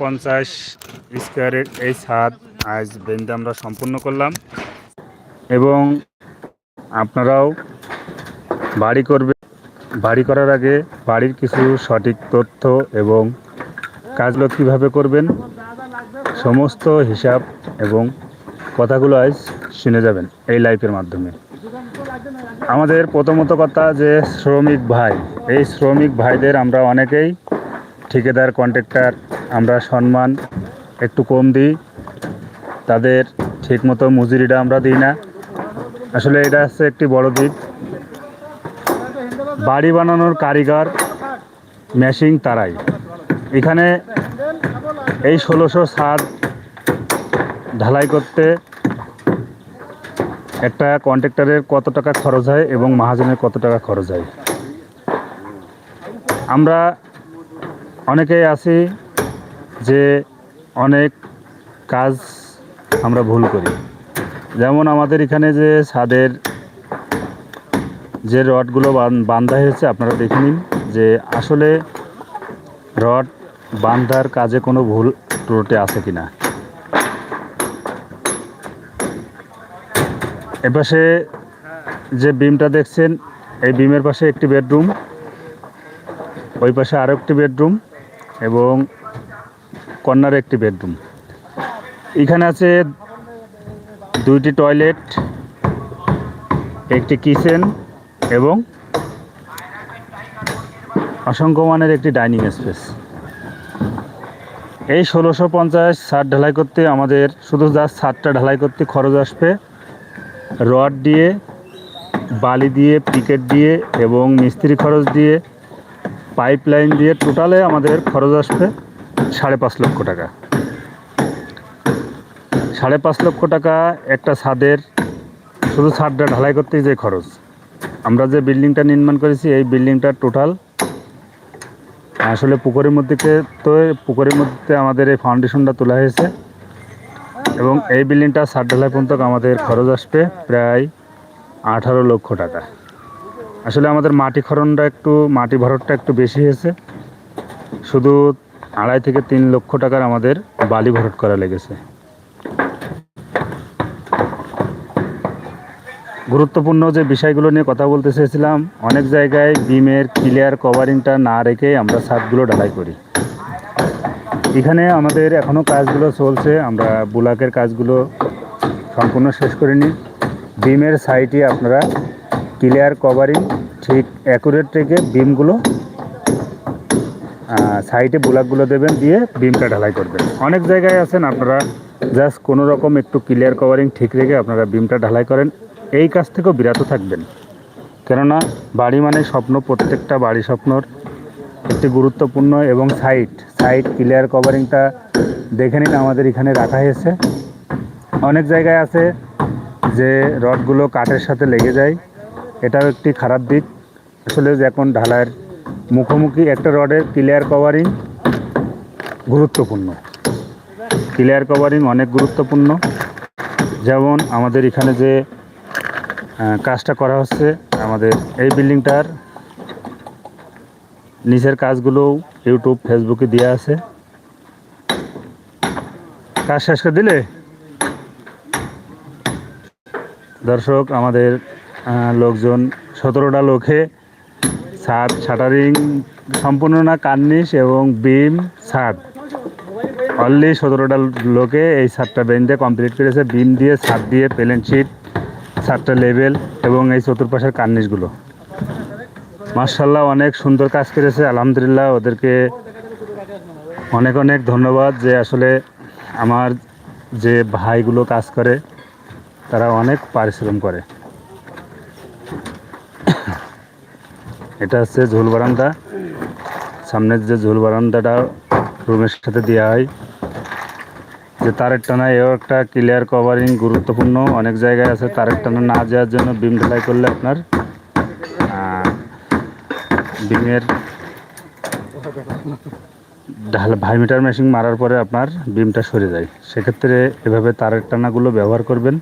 পঞ্চাশ স্কোয়ারের এই ছাদ আজ বেন্দে আমরা সম্পূর্ণ করলাম। এবং আপনারাও বাড়ি করবে, বাড়ি করার আগে বাড়ির কিছু সঠিক তথ্য এবং কাজগুলো কীভাবে করবেন সমস্ত হিসাব এবং কথাগুলো আজ শুনে যাবেন এই লাইফের মাধ্যমে। আমাদের প্রথমত কথা যে শ্রমিক ভাই, এই শ্রমিক ভাইদের আমরা অনেকেই ঠিকাদার, কন্ট্রাক্টর আমরা সম্মান একটু কম দিই। তাদের ঠিকমতো মজুরিটা আমরা দিই না। আসলে এটা হচ্ছে একটি বড় দিক। বাড়ি বানানোর কারিগর মেশিং তারাই। এখানে এই ষোলোশো সাত ঢালাই করতে একটা কন্ট্রাক্টরের কত টাকা খরচ হয় এবং মহাজনের কত টাকা খরচ হয়? আমরা অনেকেই আছি যে অনেক কাজ আমরা ভুল করি। যেমন আমাদের এখানে যে ছাদের যে রডগুলো বান- বান্ধা হয়েছে, আপনারা দেখে নিন যে আসলে রড বান্ধার কাজে কোনো ভুল ত্রুটি আছে কি না এপাশে যে বিমটা দেখছেন, এই বিমের পাশে একটি বেডরুম, ওই পাশে আরও একটি বেডরুম এবং কর্নারে একটি বেডরুম। এখানে আছে দুইটি টয়লেট, একটি কিচেন এবং অসংখ্য মানের একটি ডাইনিং স্পেস। এই ষোলোশো পঞ্চাশ ছাদ ঢালাই করতে আমাদের শুধু জাস্ট ছাদটা ঢালাই করতে খরচ আসবে। রড দিয়ে, বালি দিয়ে, পিকেট দিয়ে এবং মিস্ত্রি খরচ দিয়ে পাইপ লাইন দিয়ে টোটালে আমাদের খরচ আসবে। সাড়ে পাঁচ লক্ষ টাকা। সাড়ে পাঁচ লক্ষ টাকা একটা ছাদের, শুধু ছাদটা ঢালাই করতেই যে খরচ। আমরা যে বিল্ডিংটা নির্মাণ করেছি, এই বিল্ডিংটার টোটাল আসলে পুকুরের মধ্যে তো, পুকুরের মধ্যে আমাদের এই ফাউন্ডেশনটা তোলা হয়েছে এবং এই বিল্ডিংটা ছাদ ঢালাই পর্যন্ত আমাদের খরচ আসবে প্রায় আঠারো লক্ষ টাকা। আসলে আমাদের মাটি খরণটা একটু, মাটি ভরটটা একটু বেশি হয়েছে। শুধু আড়াই থেকে তিন লক্ষ টাকার আমাদের বালি ভরট করা লেগেছে। গুরুত্বপূর্ণ যে বিষয়গুলো নিয়ে কথা বলতে চেয়েছিলাম, অনেক জায়গায় বিমের ক্লিয়ার কভারিংটা না রেখে আমরা ছাদগুলো ঢালাই করি। এখানে আমাদের এখনও কাজগুলো চলছে, আমরা বুলাকের কাজগুলো সম্পূর্ণ শেষ করিনি। বিমের সাইডে আপনারা ক্লিয়ার কভারিং ঠিক অ্যাকুরেট রেখে বিমগুলো সাইডে বুলাকগুলো দেবেন, দিয়ে বিমটা ঢালাই করবেন। অনেক জায়গায় আছেন আপনারা জাস্ট কোনো রকম একটু ক্লিয়ার কভারিং ঠিক রেখে আপনারা বিমটা ঢালাই করেন। এই কাজ থেকেও বিরত থাকবেন। কেননা, বাড়ি মানে স্বপ্ন, প্রত্যেকটা বাড়ি স্বপ্নর একটি গুরুত্বপূর্ণ এবং সাইট সাইট ক্লিয়ার কভারিংটা দেখে নিন, আমাদের এখানে রাখা হয়েছে। অনেক জায়গায় আছে যে রডগুলো কাঠের সাথে লেগে যায়। এটাও একটি খারাপ দিক। আসলে এখন ঢালাইয়ের মুখোমুখি একটা রডের ক্লিয়ার কভারিং গুরুত্বপূর্ণ। ক্লিয়ার কভারিং অনেক গুরুত্বপূর্ণ। যেমন আমাদের এখানে যে কাজটা করা হচ্ছে, আমাদের এই বিল্ডিংটার নিচের কাজগুলোও ইউটিউব ফেসবুকে দেওয়া আছে। কাজ শেষ করে দিলে? দর্শক, আমাদের লোকজন সতেরোটা লোকে ছাদ, শাটারিং সম্পূর্ণ না, কার্নিশ এবং বিম ছাদ। অনলি সতেরোটা লোকে এই ছাদটা বেঞ্চে কমপ্লিট করেছে। বিম দিয়ে, ছাদ দিয়ে প্লেন শিট ছাদটা লেভেল এবং এই চতুর্পাশের কার্নিশগুলো। মার্শাল্লাহ অনেক সুন্দর কাজ করেছে। আলহামদুলিল্লাহ, ওদেরকে অনেক অনেক ধন্যবাদ যে আসলে আমার যে ভাইগুলো কাজ করে, তারা অনেক পরিশ্রম করে। এটা হচ্ছে ঝোল বারান্দা। সামনের যে ঝোল বারান্দাটা রুমের সাথে দেওয়া হয়, যে তারের টানা এও একটা ক্লিয়ার কভারিং গুরুত্বপূর্ণ। অনেক জায়গায় আছে তারের টানা না যাওয়ার জন্য বিম ঢালাই করলে আপনার বিমের ঢাল, ভাইমিটার মেশিন মারার পরে আপনার বিমটা সরে যায়। সেক্ষেত্রে এভাবে তারের টানাগুলো ব্যবহার করবেন।